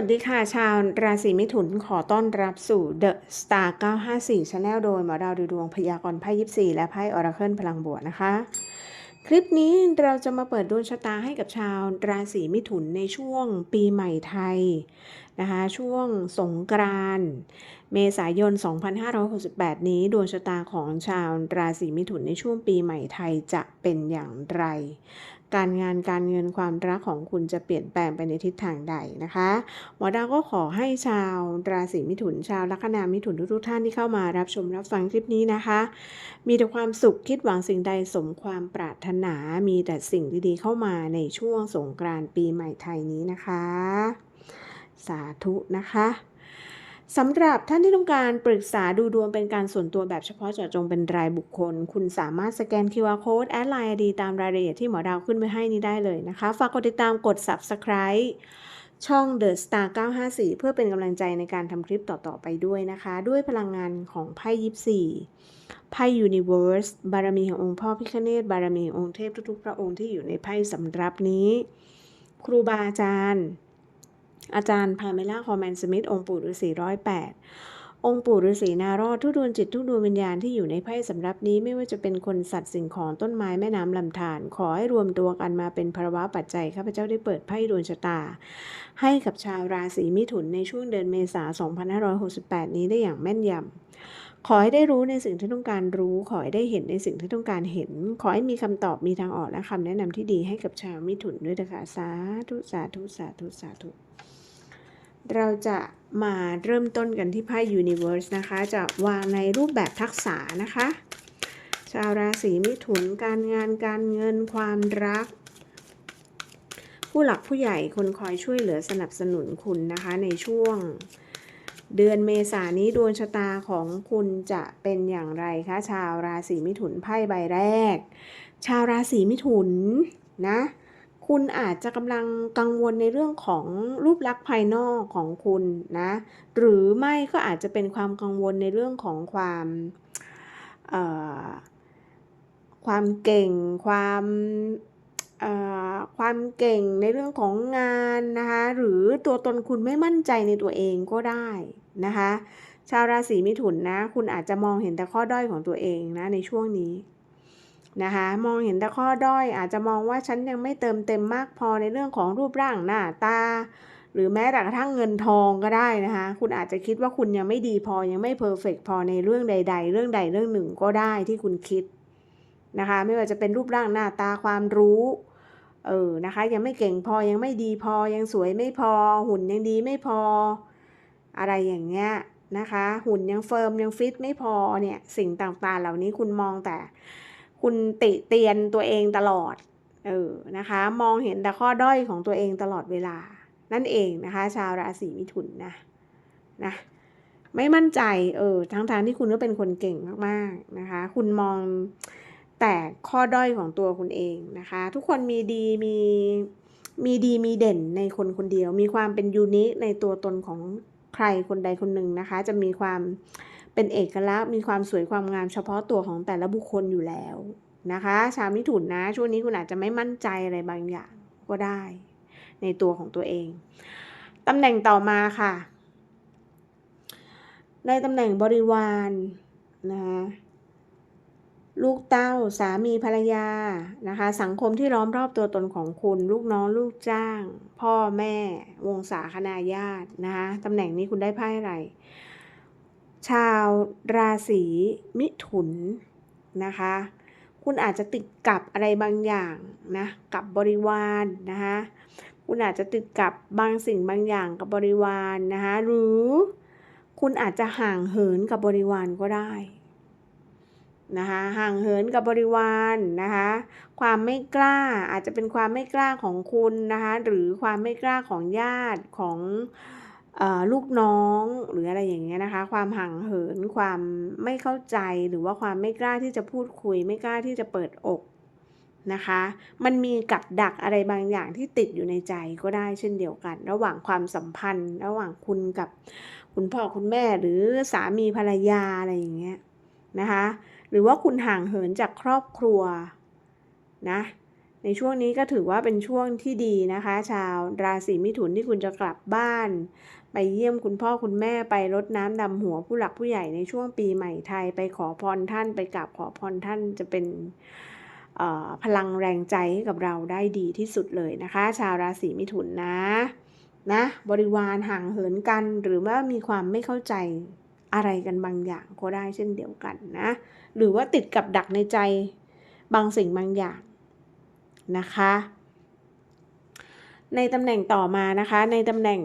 วัสดีค่ะ ชาวราศีมิถุนขอต้อนรับสู่ The Star 954 Channel โดยหมอดาวดูดวงพยากรณ์ไพ่ยิปซีและไพ่ออราเคิลพลังบวกนะคะ คลิปนี้เราจะมาเปิดดวงชะตาให้กับชาวราศีมิถุนในช่วงปีใหม่ไทยนะคะ ช่วงสงกรานต์เมษายน 2568 นี้ดวงชะตาของชาวราศีมิถุนในช่วงปีใหม่ไทยจะเป็นอย่างไร การงานการเงินความรักของคุณจะเปลี่ยนแปลงไปในทิศทางใดนะคะหมอดาวก็ขอให้ชาวราศีมิถุนชาวลัคนามิถุนทุกๆท่านที่เข้ามารับชมรับฟังคลิปนี้นะคะ มีแต่ความสุขคิดหวังสิ่งใดสมความปรารถนามีแต่สิ่งดีๆเข้ามาในช่วงสงกรานต์ปีใหม่ไทยนี้นะคะ สาธุนะคะ สำหรับท่านที่ต้องการปรึกษาดูดวงเป็นการส่วนตัวแบบเฉพาะเจาะจงเป็นรายบุคคล คุณสามารถสแกน QR Code แอดไลน์ดีตามรายละเอียดที่หมอดาวขึ้นไว้ให้นี้ได้เลยนะคะ ฝากกดติดตามกด Subscribe ช่อง The Star 954 เพื่อเป็นกำลังใจในการทำคลิปต่อ ๆ ไปด้วยนะคะ ด้วยพลังงานของไพ่ยิปซีไพ่ยูนิเว r ร์สบารมีขององค์พ่อพิฆเนศบารมีขององค์เทพทุกๆ พระองค์ที่อยู่ในไพ่สำรับนี้ ครูบาอาจารย์ อาจารย์พาเมล่าคอมแมนสมิธองค์ปู่ฤาษีร้อยแปดองค์ปู่ฤาษีนารอดทุกดวงจิตทุกดวงวิญญาณที่อยู่ในไพ่สำรับนี้ไม่ว่าจะเป็นคนสัตว์สิ่งของต้นไม้แม่น้ำลำธารขอให้รวมตัวกันมาเป็นภาวะปัจจัยข้าพเจ้าได้เปิดไพ่ดวงชะตา ให้กับชาวราศีมิถุนในช่วงเดือนเมษายน2568 นี้ได้อย่างแม่นยำขอให้ได้รู้ในสิ่งที่ต้องการรู้ ขอให้ได้เห็นในสิ่งที่ต้องการเห็น ขอให้มีคำตอบมีทางออกและคำแนะนำที่ดีให้กับชาวมิถุนด้วยนะคะสาธุสาธุสาธุสาธุ เราจะมาเริ่มต้นกันที่ไพ่ Universe นะคะ จะวางในรูปแบบทักษะนะคะ ชาวราศีมิถุนการงานการเงินความรัก ผู้หลักผู้ใหญ่คนคอยช่วยเหลือสนับสนุนคุณนะคะในช่วง เดือนเมษานี้ดวงชะตาของคุณจะเป็นอย่างไรคะชาวราศีมิถุนไพ่ใบแรก ชาวราศีมิถุนนะ คุณอาจจะกำลังกังวลในเรื่องของรูปลักษณ์ภายนอกของคุณนะ หรือไม่ก็อาจจะเป็นความกังวลในเรื่องของความความเก่ง ความความเก่งในเรื่องของงานนะคะ หรือตัวตนคุณไม่มั่นใจในตัวเองก็ได้นะคะ ชาวราศีมิถุนนะ คุณอาจจะมองเห็นแต่ข้อด้อยของตัวเองนะในช่วงนี้ นะคะมองเห็นแต่ข้อด้อยอาจจะมองว่าฉันยังไม่เติมเต็มมากพอในเรื่องของรูปร่างหน้าตา หรือแม้แต่กระทั่งเงินทองก็ได้นะคะคุณอาจจะคิดว่าคุณยังไม่ดีพอยังไม่เพอร์เฟกพอในเรื่องใด ๆ เรื่องใดเรื่องหนึ่งก็ได้ที่คุณคิดนะคะไม่ว่าจะเป็นรูปร่างหน้าตาความรู้เออนะคะยังไม่เก่งพอยังไม่ดีพอยังสวยไม่พอ หุ่นยังดีไม่พอ อะไรอย่างเงี้ยนะคะ หุ่นยังเฟิร์มยังฟิตไม่พอเนี่ยสิ่งต่างๆ เหล่านี้คุณมองแต่ คุณติเตียนตัวเองตลอด เออ นะคะ มองเห็นแต่ข้อด้อยของตัวเองตลอดเวลา นั่นเองนะคะ ชาวราศีมิถุนนะ นะ ไม่มั่นใจ เออ ทั้งทางๆที่คุณก็เป็นคนเก่งมากๆนะคะ คุณมองแต่ข้อด้อยของตัวคุณเองนะคะ ทุกคนมีดีมีมีดีมีเด่นในคนคนเดียว มีความเป็นยูนิคในตัวตนของใครคนใดคนหนึ่งนะคะ จะมีความ เป็นเอกลักษณ์มีความสวยความงามเฉพาะตัวของแต่ละบุคคลอยู่แล้วนะคะ ชาวมิถุนนะ ช่วงนี้คุณอาจจะไม่มั่นใจอะไรบางอย่างก็ได้ ในตัวของตัวเองตำแหน่งต่อมาค่ะ ในตำแหน่งบริวารนะคะลูกเต้าสามีภรรยานะคะ สังคมที่ล้อมรอบตัวตนของคุณ ลูกน้องลูกจ้าง พ่อแม่ วงศาคณาญาตินะคะตำแหน่งนี้คุณได้ไพ่อะไร ชาวราศีมิถุนนะคะ คุณอาจจะติดกับอะไรบางอย่างนะกับบริวารนนะคะคุณอาจจะติดกับบางสิ่งบางอย่างกับบริวารนนะคะหรือคุณอาจจะห่างเหินกับบริวารก็ได้นะคะห่างเหินกับบริวารนนะคะความไม่กล้าอาจจะเป็นความไม่กล้าของคุณนะคะหรือความไม่กล้าของญาติของ ลูกน้องหรืออะไรอย่างเงี้ยนะคะ ความห่างเหินความไม่เข้าใจหรือว่าความไม่กล้าที่จะพูดคุย ไม่กล้าที่จะเปิดอกนะคะ มันมีกับดักอะไรบางอย่างที่ติดอยู่ในใจก็ได้เช่นเดียวกัน ระหว่างความสัมพันธ์ ระหว่างคุณกับคุณพ่อคุณแม่หรือสามีภรรยาอะไรอย่างเงี้ยนะคะ หรือว่าคุณห่างเหินจากครอบครัวนะในช่วงนี้ก็ถือว่าเป็นช่วงที่ดีนะคะ ชาวราศีมิถุนที่คุณจะกลับบ้าน ไปเยี่ยมคุณพ่อคุณแม่ไปรดน้ำดำหัวผู้หลักผู้ใหญ่ในช่วงปีใหม่ไทย ไปขอพรท่านไปกราบขอพรท่านจะเป็นพลังแรงใจให้กับเราได้ดีที่สุดเลยนะคะ ชาวราศีมิถุนนะนะบริวารห่างเหินกันหรือว่ามีความไม่เข้าใจอะไรกันบางอย่างก็ได้เช่นเดียวกันนะ หรือว่าติดกับดักในใจบางสิ่งบางอย่างนะคะ ในตำแหน่งต่อมานะคะ ในตำแหน่ง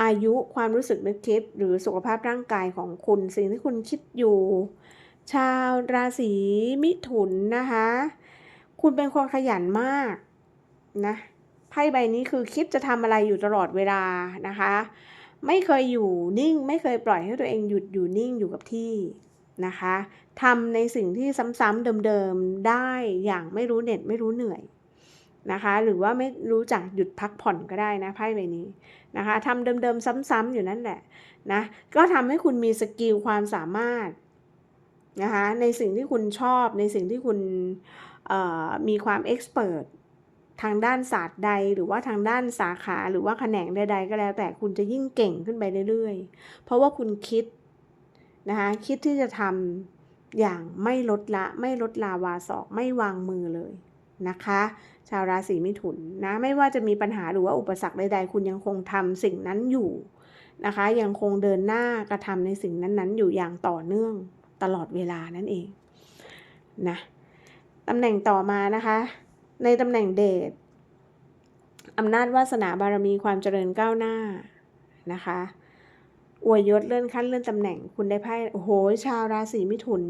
อายุความรู้สึกนึกคิด หรือสุขภาพร่างกายของคุณ สิ่งที่คุณคิดอยู่ ชาวราศีมิถุนนะคะ คุณเป็นคนขยันมากนะไพ่ใบนี้คือคิดจะทำอะไรอยู่ตลอดเวลานะคะ ไม่เคยอยู่นิ่ง ไม่เคยปล่อยให้ตัวเองหยุดอยู่นิ่งอยู่กับที่นะคะทำในสิ่งที่ซ้ำๆเดิมๆได้อย่างไม่รู้เหน็ดไม่รู้เหนื่อย นะคะ หรือว่าไม่รู้จักหยุดพักผ่อนก็ได้นะไพ่ใบนี้นะคะทำเดิมๆซ้ำๆอยู่นั่นแหละนะก็ทำให้คุณมีสกิลความสามารถนะคะในสิ่งที่คุณชอบในสิ่งที่คุณมีความเอ็กซ์เพรสทางด้านศาสตร์ใดหรือว่าทางด้านสาขาหรือว่าแขนงใด ๆ ก็แล้ว แต่คุณจะยิ่งเก่งขึ้นไปเรื่อยๆ เพราะว่าคุณคิดนะคะคิดที่จะทำอย่างไม่ลดละไม่ลดลาวาศอกไม่วางมือเลยนะคะ ชาวราศีมิถุนนะไม่ว่าจะมีปัญหาหรือว่าอุปสรรคใดๆ คุณยังคงทำสิ่งนั้นอยู่นะคะ ยังคงเดินหน้ากระทำในสิ่งนั้นๆ อยู่อย่างต่อเนื่องตลอดเวลานั่นเองนะตำแหน่งต่อมานะคะ ในตำแหน่งเดชอำนาจวาสนาบารมีความเจริญก้าวหน้านะคะอวยยศเลื่อนขั้นเลื่อนตำแหน่งคุณได้ไพ่โอ้โหชาวราศีมิถุน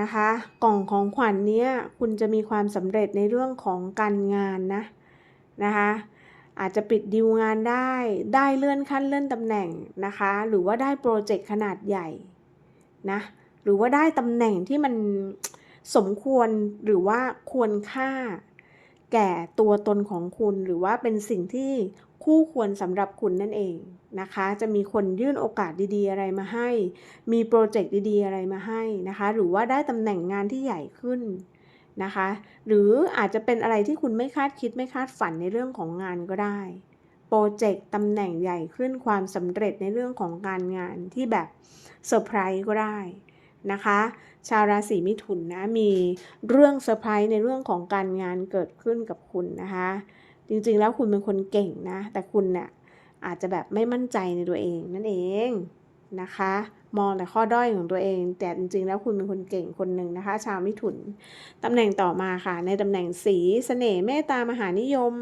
นะคะ กล่องของขวัญเนี้ยคุณจะมีความสำเร็จในเรื่องของการงานนะนะคะอาจจะปิดดีลงานได้ ได้เลื่อนขั้นเลื่อนตำแหน่งนะคะ หรือว่าได้โปรเจกต์ขนาดใหญ่นะ หรือว่าได้ตำแหน่งที่มันสมควรหรือว่าควรค่า แก่ตัวตนของคุณ หรือว่าเป็นสิ่งที่คู่ควรสำหรับคุณนั่นเอง นะคะ จะมีคนยื่นโอกาสดีๆอะไรมาให้ มีโปรเจกต์ดีๆอะไรมาให้นะคะ หรือว่าได้ตำแหน่งงานที่ใหญ่ขึ้นนะคะ หรืออาจจะเป็นอะไรที่คุณไม่คาดคิดไม่คาดฝันในเรื่องของงานก็ได้ โปรเจกต์ตำแหน่งใหญ่ขึ้นความสำเร็จในเรื่องของการงานที่แบบเซอร์ไพรส์ก็ได้นะคะ ชาวราศีมิถุนนะมีเรื่องเซอร์ไพรส์ในเรื่องของการงานเกิดขึ้นกับคุณนะคะ จริงๆแล้วคุณเป็นคนเก่งนะ แต่คุณเนี่ย อาจจะแบบไม่มั่นใจในตัวเองนั่นเองนะคะ มองแต่ข้อด้อยของตัวเอง แต่จริงๆ แล้วคุณเป็นคนเก่งคนหนึ่งนะคะ ชาวมิถุนตำแหน่งต่อมาค่ะ ในตำแหน่งสีสเสน่ห์เมตตามหานิยม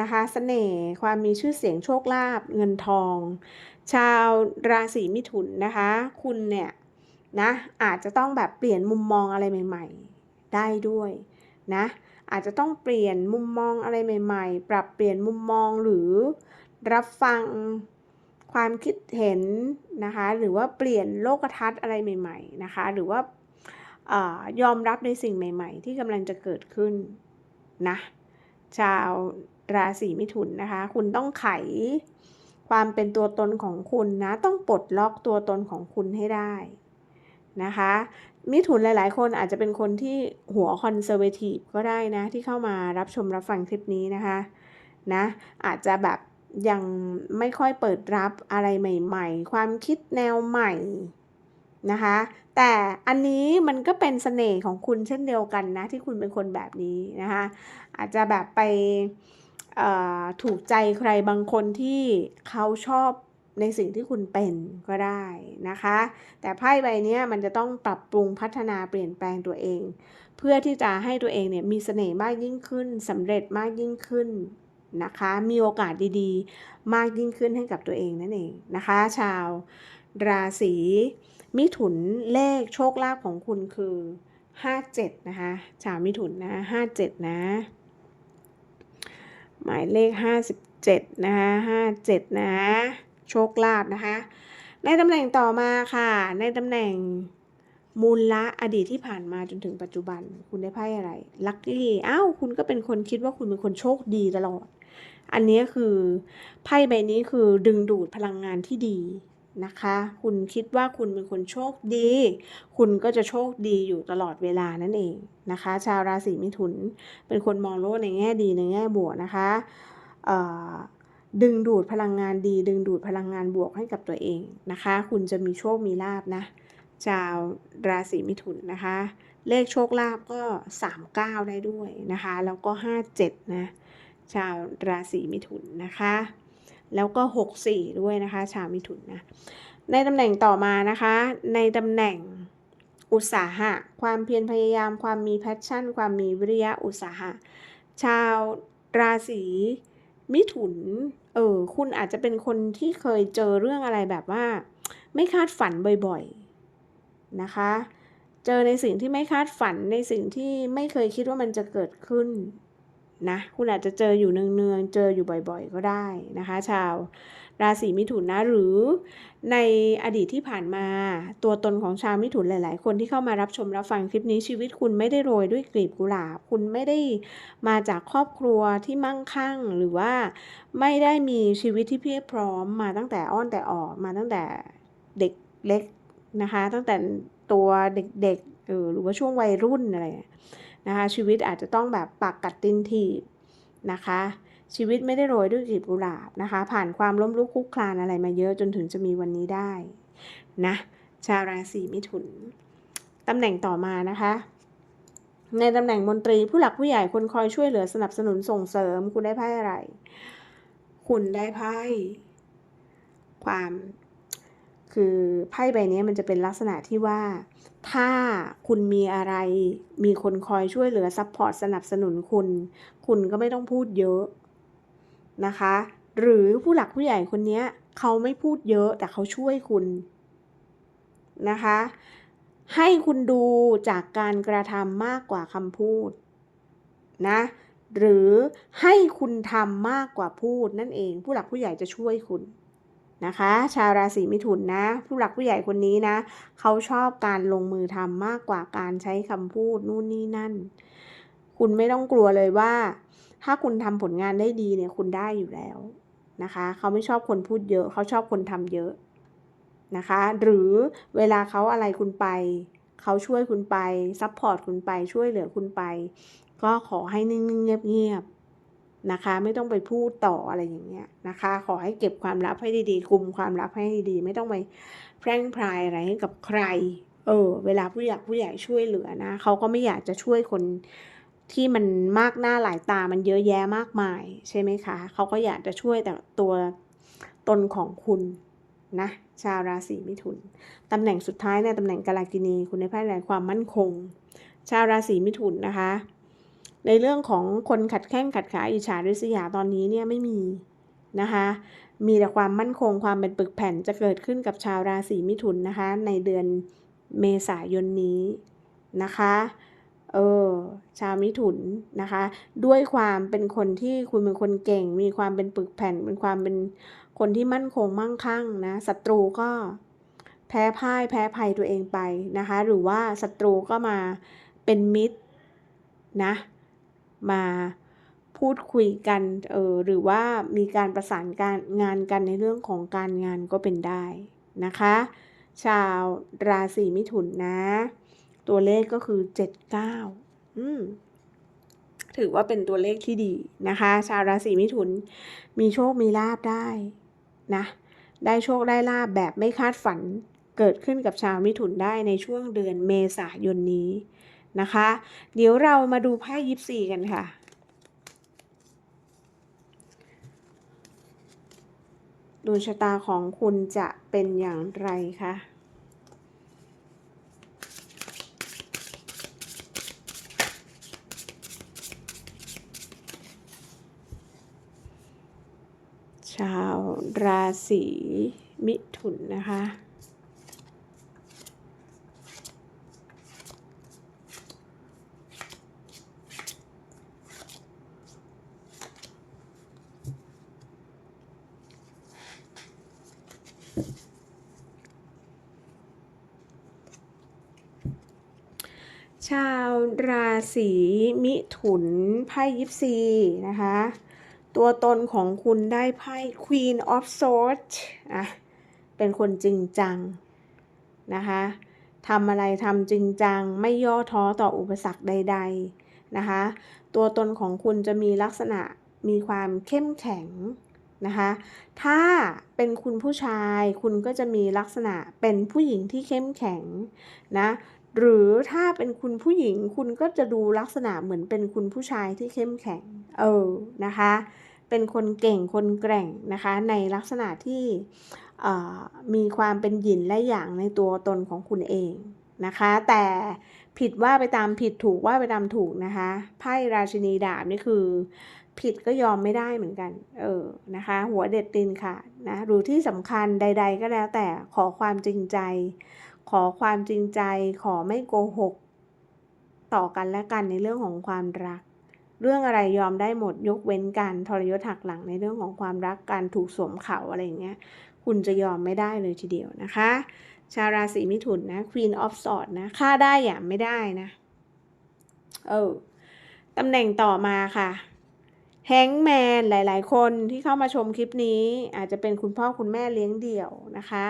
นะคะสเสน่ห์ความมีชื่อเสียงโชคลาภเงินทอง ชาวราศีมิถุนนะคะ คุณเนี่ยนะอาจจะต้องแบบเปลี่ยนมุมมองอะไรใหม่ ๆ ได้ด้วยนะอาจจะต้องเปลี่ยนมุมมองอะไรใหม่ ๆ ปรับเปลี่ยนมุมมองหรือ รับฟังความคิดเห็นนะคะ หรือว่าเปลี่ยนโลกทัศน์อะไรใหม่ๆนะคะ หรือว่ายอมรับในสิ่งใหม่ ๆ ที่กำลังจะเกิดขึ้นนะชาวราศีมิถุนนะคะ คุณต้องไขความเป็นตัวตนของคุณนะ ต้องปลดล็อกตัวตนของคุณให้ได้นะคะ มิถุนหลาย ๆ คนอาจจะเป็นคนที่หัวคอนเซอร์เวทีฟก็ได้นะ ที่เข้ามารับชมรับฟังคลิปนี้นะคะนะอาจจะแบบ ยังไม่ค่อยเปิดรับอะไรใหม่ๆ ความคิดแนวใหม่นะคะ แต่อันนี้มันก็เป็นเสน่ห์ของคุณเช่นเดียวกันนะ ที่คุณเป็นคนแบบนี้นะคะ อาจจะแบบไปถูกใจใครบางคนที่เขาชอบในสิ่งที่คุณเป็นก็ได้นะคะ แต่ไพ่ใบนี้มันจะต้องปรับปรุงพัฒนาเปลี่ยนแปลงตัวเอง เพื่อที่จะให้ตัวเองเนี่ยมีเสน่ห์มากยิ่งขึ้นสำเร็จมากยิ่งขึ้น นะคะ มีโอกาสดีๆ มากยิ่งขึ้นให้กับตัวเองนั่นเองนะคะ ชาวราศีมิถุนเลขโชคลาภของคุณคือ 57 นะคะ ชาวมิถุนนะ 57 นะ หมายเลข 57 นะคะ 57 นะ โชคลาภนะคะ ในตำแหน่งต่อมาค่ะ ในตำแหน่งมูลละอดีตที่ผ่านมาจนถึงปัจจุบัน คุณได้ไพ่อะไร ลัคกี้อ้าวคุณก็เป็นคนคิดว่าคุณเป็นคนโชคดีตลอด อันนี้คือไพ่ใบนี้คือดึงดูดพลังงานที่ดีนะคะ คุณคิดว่าคุณเป็นคนโชคดี คุณก็จะโชคดีอยู่ตลอดเวลานั่นเองนะคะ ชาวราศีมิถุนเป็นคนมองโลกในแง่ดีในแง่บวกนะคะดึงดูดพลังงานดี ดึงดูดพลังงานบวกให้กับตัวเองนะคะ คุณจะมีโชคมีลาบนะ ชาวราศีมิถุนนะคะ เลขโชคลาภก็ 39 ได้ด้วยนะคะ แล้วก็ 57 นะ ชาวราศีมิถุนนะคะ แล้วก็ 64 ด้วยนะคะ ชาวมิถุนนะ ในตำแหน่งต่อมานะคะ ในตำแหน่งอุตสาหะ ความเพียรพยายาม ความมีแพชชั่น ความมีวิริยะอุตสาหะ ชาวราศีมิถุน เออ คุณอาจจะเป็นคนที่เคยเจอเรื่องอะไรแบบว่า ไม่คาดฝันบ่อยๆ นะคะ เจอในสิ่งที่ไม่คาดฝัน ในสิ่งที่ไม่เคยคิดว่ามันจะเกิดขึ้น นะคุณอาจจะเจออยู่เนืองๆเจออยู่บ่อยๆ ก็ได้นะคะ ชาวราศีมิถุนนะหรือในอดีตที่ผ่านมา ตัวตนของชาวมิถุนหลาย ๆ คนที่เข้ามารับชมรับฟังคลิปนี้ชีวิตคุณไม่ได้โรยด้วยกลีบกุหลาบ คุณไม่ได้มาจากครอบครัวที่มั่งคั่ง หรือว่าไม่ได้มีชีวิตที่เพียบพร้อมมาตั้งแต่อ้อนแต่ออกมาตั้งแต่เด็กเล็กนะคะ ตั้งแต่ตัวเด็กๆหรือว่าช่วงวัยรุ่นอะไร นะคะชีวิตอาจจะต้องแบบปากกัดตินทีบนะคะ ชีวิตไม่ได้โรยด้วยกลีบกุหลาบนะคะ ผ่านความล้มลุกคลุกคลานอะไรมาเยอะจนถึงจะมีวันนี้ได้นะชาวราศีมิถุนตำแหน่งต่อมานะคะ ในตำแหน่งมนตรีผู้หลักผู้ใหญ่คนคอยช่วยเหลือสนับสนุนส่งเสริมคุณได้ไพ่อะไร คุณได้ไพ่ความ คือไพ่ใบนี้มันจะเป็นลักษณะที่ว่า ถ้าคุณมีอะไร มีคนคอยช่วยเหลือซัพพอร์ตสนับสนุนคุณ คุณก็ไม่ต้องพูดเยอะนะคะ หรือผู้หลักผู้ใหญ่คนนี้เขาไม่พูดเยอะแต่เขาช่วยคุณนะคะ ให้คุณดูจากการกระทำมากกว่าคำพูดนะหรือให้คุณทำมากกว่าพูดนั่นเอง ผู้หลักผู้ใหญ่จะช่วยคุณ นะคะ ชาวราศีมิถุนนะ ผู้หลักผู้ใหญ่คนนี้นะ เขาชอบการลงมือทำมากกว่าการใช้คำพูดนู่นนี่นั่น คุณไม่ต้องกลัวเลยว่า ถ้าคุณทำผลงานได้ดีเนี่ยคุณได้อยู่แล้วนะคะ เขาไม่ชอบคนพูดเยอะ เขาชอบคนทำเยอะนะคะ หรือเวลาเขาอะไรคุณไป เขาช่วยคุณไปซัพพอร์ตคุณไปช่วยเหลือคุณไป ก็ขอให้นิ่งๆเงียบๆ นะคะ ไม่ต้องไปพูดต่ออะไรอย่างเงี้ยนะคะ ขอให้เก็บความลับให้ดีๆคุมความลับให้ดีๆไม่ต้องไปแพร่งพรายอะไรให้กับใคร เออ เวลาผู้ใหญ่ผู้ใหญ่ช่วยเหลือนะเขาก็ไม่อยากจะช่วยคนที่มันมากหน้าหลายตามันเยอะแยะมากมาย ใช่ไหมคะเขาก็อยากจะช่วยแต่ตัวตนของคุณนะชาวราศีมิถุน ตำแหน่งสุดท้ายในตำแหน่งกาลากินี คุณในไพ่แรงความมั่นคง ชาวราศีมิถุนนะคะ ในเรื่องของคนขัดแข้งขัดขาอิจฉาริษยาตอนนี้เนี่ยไม่มีนะคะ มีแต่ความมั่นคงความเป็นปึกแผ่นจะเกิดขึ้นกับชาวราศีมิถุนนะคะ ในเดือนเมษายนนี้นะคะ เออ ชาวมิถุนนะคะ ด้วยความเป็นคนที่คุณเป็นคนเก่ง มีความเป็นปึกแผ่น เป็นความเป็นคนที่มั่นคงมั่งคั่งนะ ศัตรูก็แพ้พ่ายแพ้ภัยตัวเองไปนะคะ หรือว่าศัตรูก็มาเป็นมิตรนะ มาพูดคุยกันเออหรือว่ามีการประสานการงานกันในเรื่องของการงานก็เป็นได้นะคะ ชาวราศีมิถุนนะ ตัวเลขก็คือ 79อืมถือว่าเป็นตัวเลขที่ดีนะคะ ชาวราศีมิถุนมีโชคมีลาบได้นะได้โชคได้ลาบแบบไม่คาดฝันเกิดขึ้นกับชาวมิถุนได้ในช่วงเดือนเมษายนนี้ นะคะ เดี๋ยวเรามาดูไพ่ยิปซีกันค่ะ ดวงชะตาของคุณจะเป็นอย่างไรคะชาวราศีมิถุนนะคะ ชาวรา ศีมิถุนไพ่ยิปซีนะคะ ตัวตนของคุณได้ไพ่ Queen of Swords อะเป็นคนจริงจังนะคะทำอะไรทำจริงจัง ไม่ย่อท้อต่ออุปสรรคใด ๆนะคะ ตัวตนของคุณจะมีลักษณะมีความเข้มแข็งนะคะ ถ้าเป็นคุณผู้ชายคุณก็จะมีลักษณะเป็นผู้หญิงที่เข้มแข็งนะ หรือถ้าเป็นคุณผู้หญิงคุณก็จะดูลักษณะเหมือนเป็นคุณผู้ชายที่เข้มแข็ง เออนะคะ เป็นคนเก่งคนแกร่งนะคะ ในลักษณะที่มีความเป็นหยินและหยางในตัวตนของคุณเองนะคะ แต่ผิดว่าไปตามผิดถูกว่าไปตามถูกนะคะไพ่ราชินีดาบนี่คือ ผิดก็ยอมไม่ได้เหมือนกัน เออนะคะ หัวเด็ดตีนขาดนะหรือที่สำคัญใด ๆ ก็แล้วแต่ขอความจริงใจ ขอความจริงใจ ขอไม่โกหก ต่อกันและกันในเรื่องของความรัก เรื่องอะไรยอมได้หมดยกเว้นการทรยศหักหลังในเรื่องของความรักการถูกสวมเขาอะไรอย่างเงี้ย คุณจะยอมไม่ได้เลยทีเดียวนะคะ ชาวราศีมิถุนนะ Queen of Swords นะค่าได้อย่าไม่ได้นะ เออตำแหน่งต่อมาค่ะแฮงแมนหลาย ๆ คนที่เข้ามาชมคลิปนี้ อาจจะเป็นคุณพ่อคุณแม่เลี้ยงเดี่ยวนะคะ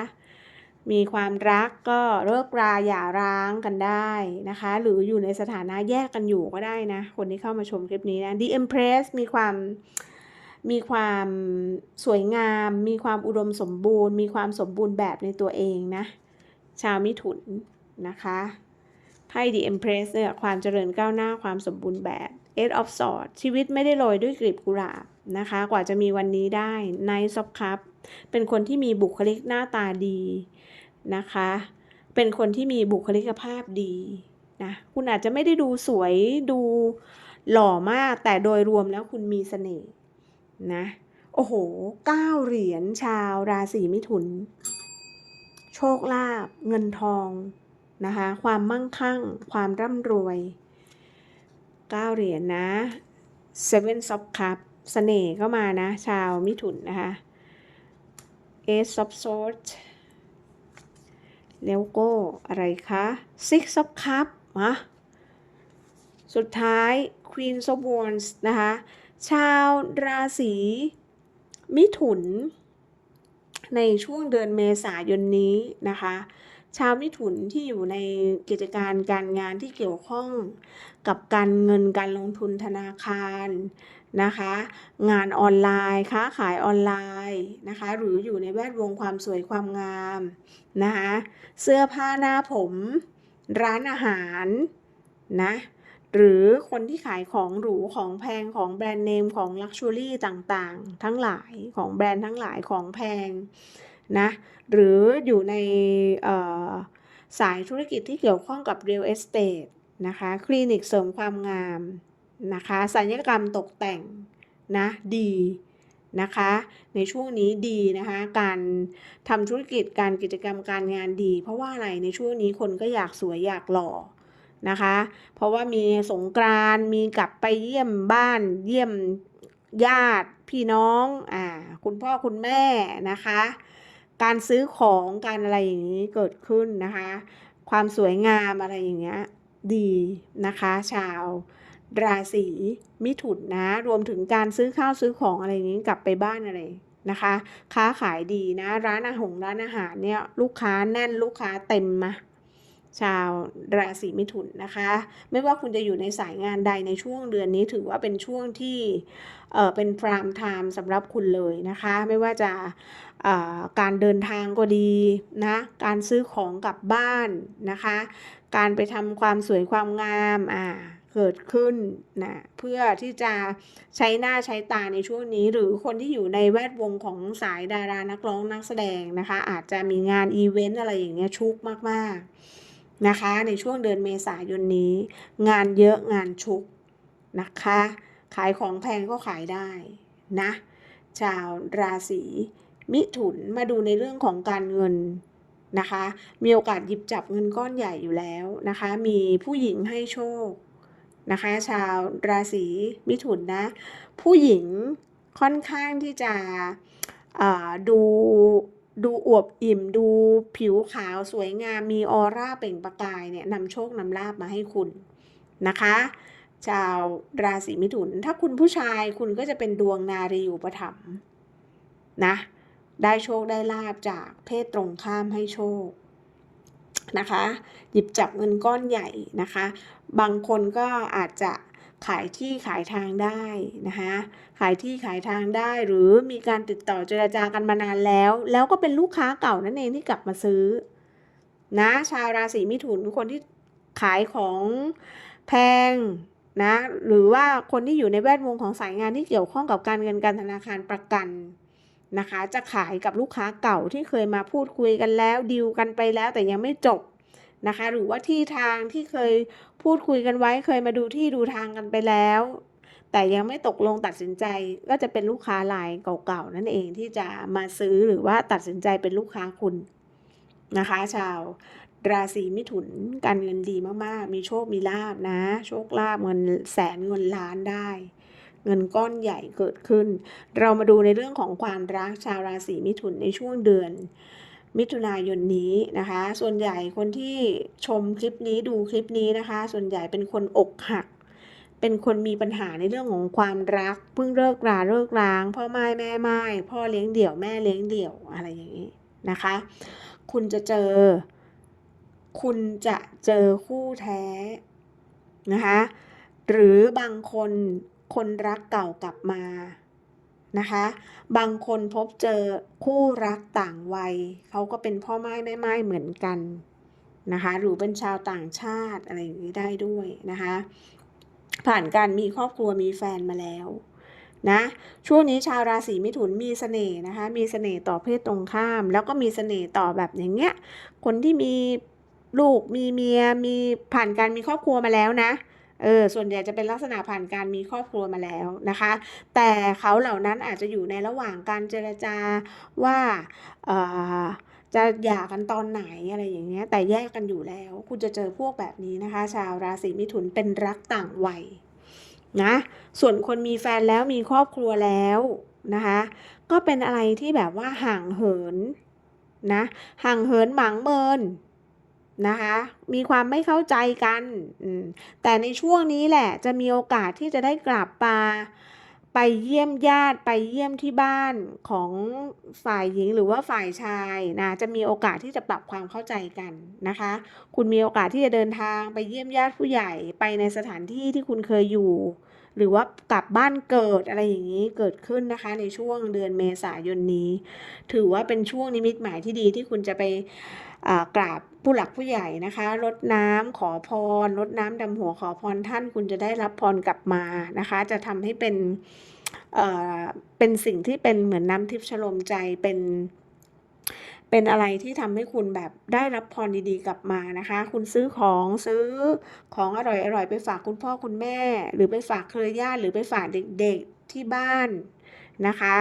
มีความรักก็เลิกราหย่าร้างกันได้นะคะ หรืออยู่ในสถานะแยกกันอยู่ก็ได้นะ คนที่เข้ามาชมคลิปนี้นะ The Empress มีความมีความสวยงาม มีความอุดมสมบูรณ์ มีความสมบูรณ์แบบในตัวเองนะ ชาวมิถุนนะคะไพ่ The Empress เนี่ยความเจริญก้าวหน้าความสมบูรณ์แบบ Eight of Swords ชีวิตไม่ได้โรยด้วยกลีบกุหลาบนะคะ กว่าจะมีวันนี้ได้ Knight of Cups เป็นคนที่มีบุคลิกหน้าตาดีนะคะ เป็นคนที่มีบุคลิกภาพดีนะ คุณอาจจะไม่ได้ดูสวยดูหล่อมาก แต่โดยรวมแล้วคุณมีเสน่ห์นะ โอ้โหเก้าเหรียญชาวราศีมิถุน โชคลาภเงินทองนะคะ ความมั่งคั่ง ความร่ำรวย เก้าเหรียญนะ Seven of Cups เสน่ห์ก็มานะ ชาวมิถุนนะคะ Ace of Swords แล้วก็อะไรคะ Six of Cups มาสุดท้าย Queen of Wands นะคะ ชาวราศีมิถุน ในช่วงเดือนเมษายนนี้นะคะ ชาวมิถุนที่อยู่ในกิจการการงานที่เกี่ยวข้องกับการเงินการลงทุนธนาคารนะคะ งานออนไลน์ค้าขายออนไลน์นะคะ หรืออยู่ในแวดวงความสวยความงามนะคะเสื้อผ้าหน้าผม ร้านอาหารนะหรือคนที่ขายของหรูของแพงของแบรนด์เนมของลักชัวรี่ต่างๆ ทั้งหลายของแบรนด์ทั้งหลายของแพง นะหรืออยู่ในสายธุรกิจที่เกี่ยวข้องกับ real estate นะคะคลินิกเสริมความงามนะคะสัญญกรรมตกแต่งนะดีนะคะในช่วงนี้ดีนะคะการทำธุรกิจการกิจกรรมการงานดี เพราะว่าอะไรในช่วงนี้คนก็อยากสวยอยากหล่อนะคะเพราะว่ามีสงกรานมีกลับไปเยี่ยมบ้านเยี่ยมญาติพี่น้องอ่าคุณพ่อคุณแม่นะคะ การซื้อของการอะไรอย่างนี้เกิดขึ้นนะคะ ความสวยงามอะไรอย่างเงี้ยดีนะคะ ชาวราศีมิถุนนะ รวมถึงการซื้อข้าวซื้อของอะไรอย่างนี้กลับไปบ้านอะไรนะคะ ค้าขายดีนะ ร้านอาหารร้านอาหารเนี่ยลูกค้าแน่นลูกค้าเต็มมา ชาวราศีมิถุนนะคะ ไม่ว่าคุณจะอยู่ในสายงานใดในช่วงเดือนนี้ถือว่าเป็นช่วงที่เออเป็นพรามไทม์สำหรับคุณเลยนะคะ ไม่ว่าจะการเดินทางก็ดีนะการซื้อของกลับบ้านนะคะ การไปทำความสวยความงามอ่าเกิดขึ้นนะเพื่อที่จะใช้หน้าใช้ตาในช่วงนี้ หรือคนที่อยู่ในแวดวงของสายดารานักร้องนักแสดงนะคะ อาจจะมีงานอีเวนต์อะไรอย่างเงี้ยชุกมากๆ นะคะ ในช่วงเดือนเมษายนนี้ งานเยอะงานชุกนะคะ ขายของแพงก็ขายได้นะชาวราศีมิถุนมาดูในเรื่องของการเงินนะคะ มีโอกาสหยิบจับเงินก้อนใหญ่อยู่แล้วนะคะ มีผู้หญิงให้โชคนะคะ ชาวราศีมิถุนนะ ผู้หญิงค่อนข้างที่จะดู ดูอวบอิ่มดูผิวขาวสวยงามมีออร่าเปล่งประกายเนี่ยนำโชคนำลาบมาให้คุณนะคะ ชาวราศีมิถุน ถ้าคุณผู้ชายคุณก็จะเป็นดวงนารีอุปถัมภ์นะได้โชคได้ลาบจากเพศตรงข้ามให้โชคนะคะ หยิบจับเงินก้อนใหญ่นะคะ บางคนก็อาจจะ ขายที่ขายทางได้นะคะขายที่ขายทางได้หรือมีการติดต่อเจรจากันมานานแล้ว แล้วก็เป็นลูกค้าเก่านั่นเองที่กลับมาซื้อนะชาวราศีมิถุนคนที่ขายของแพงนะหรือว่าคนที่อยู่ในแวดวงของสายงานที่เกี่ยวข้องกับการเงินการธนาคารประกันนะคะ จะขายกับลูกค้าเก่าที่เคยมาพูดคุยกันแล้วดีลกันไปแล้วแต่ยังไม่จบนะคะ หรือว่าที่ทางที่เคย พูดคุยกันไว้เคยมาดูที่ดูทางกันไปแล้ว แต่ยังไม่ตกลงตัดสินใจก็จะเป็นลูกค้ารายเก่าๆนั่นเองที่จะมาซื้อหรือว่าตัดสินใจเป็นลูกค้าคุณนะคะ ชาวราศีมิถุนการเงินดีมากๆ มีโชคมีลาบนะ โชคลาบเงินแสนเงินล้านได้ เงินก้อนใหญ่เกิดขึ้น เรามาดูในเรื่องของความรักชาวราศีมิถุนในช่วงเดือน มิถุนายนนี้นะคะ ส่วนใหญ่คนที่ชมคลิปนี้ดูคลิปนี้นะคะ ส่วนใหญ่เป็นคนอกหัก เป็นคนมีปัญหาในเรื่องของความรัก เพิ่งเลิกราเลิกร้าง พ่อไม้แม่ไม้พ่อเลี้ยงเดี่ยวแม่เลี้ยงเดี่ยวอะไรอย่างนี้นะคะ คุณจะเจอ คุณจะเจอคู่แท้นะคะ หรือบางคนคนรักเก่ากลับมา นะคะ บางคนพบเจอคู่รักต่างวัยเขาก็เป็นพ่อไม้แม่ไม้เหมือนกันนะคะ หรือเป็นชาวต่างชาติอะไรอย่างนี้ได้ด้วยนะคะ ผ่านการมีครอบครัวมีแฟนมาแล้วนะช่วงนี้ชาวราศีมิถุนมีเสน่ห์นะคะ มีเสน่ห์ต่อเพศตรงข้าม แล้วก็มีเสน่ห์ต่อแบบอย่างเงี้ยคนที่มีลูกมีเมียมีผ่านการมีครอบครัวมาแล้วนะ เออส่วนใหญ่จะเป็นลักษณะผ่านการมีครอบครัวมาแล้วนะคะ แต่เขาเหล่านั้นอาจจะอยู่ในระหว่างการเจรจาว่าเอ่อจะหย่ากันตอนไหนอะไรอย่างเงี้ยแต่แยกกันอยู่แล้ว คุณจะเจอพวกแบบนี้นะคะ ชาวราศีมิถุนเป็นรักต่างวัยนะส่วนคนมีแฟนแล้วมีครอบครัวแล้วนะคะก็เป็นอะไรที่แบบว่าห่างเหินนะห่างเหินหมางเมิน นะคะมีความไม่เข้าใจกัน แต่ในช่วงนี้แหละจะมีโอกาสที่จะได้กลับมาไปเยี่ยมญาติไปเยี่ยมที่บ้านของฝ่ายหญิงหรือว่าฝ่ายชายนะจะมีโอกาสที่จะปรับความเข้าใจกันนะคะ คุณมีโอกาสที่จะเดินทางไปเยี่ยมญาติผู้ใหญ่ไปในสถานที่ที่คุณเคยอยู่ หรือว่ากลับบ้านเกิดอะไรอย่างนี้เกิดขึ้นนะคะ ในช่วงเดือนเมษายนนี้ ถือว่าเป็นช่วงนิมิตหมายที่ดีที่คุณจะไป กราบผู้หลักผู้ใหญ่นะคะรดน้ำขอพรรดน้ำดำหัวขอพรท่านคุณจะได้รับพรกลับมานะคะ จะทำให้เป็นเอ่อเป็นสิ่งที่เป็นเหมือนน้ำทิพย์ชโลมใจเป็นเป็นอะไรที่ทำให้คุณแบบได้รับพรดีๆกลับมานะคะ คุณซื้อของซื้อของอร่อยๆไปฝากคุณพ่อคุณแม่ หรือไปฝากเครือญาติหรือไปฝากเด็กๆที่บ้านนะคะ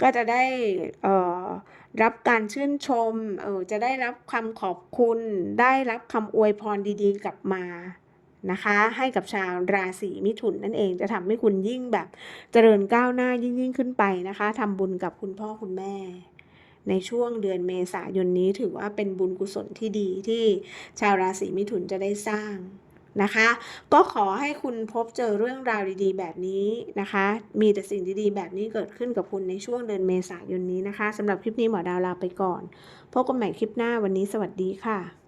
ก็จะได้เอ่อ รับการชื่นชม เออจะได้รับคำขอบคุณ ได้รับคำอวยพรดีๆ กลับมานะคะ ให้กับชาวราศีมิถุนนั่นเองจะทำให้คุณยิ่งแบบเจริญก้าวหน้ายิ่งยิ่งขึ้นไปนะคะทำบุญกับคุณพ่อคุณแม่ ในช่วงเดือนเมษายนนี้ถือว่าเป็นบุญกุศลที่ดีที่ชาวราศีมิถุนจะได้สร้าง นะคะ ก็ขอให้คุณพบเจอเรื่องราวดีๆ แบบนี้นะคะ มีแต่สิ่งดีๆ แบบนี้เกิดขึ้นกับคุณในช่วงเดือนเมษายนนี้นะคะสำหรับคลิปนี้หมอดาวลาไปก่อน พบกันใหม่คลิปหน้าวันนี้สวัสดีค่ะ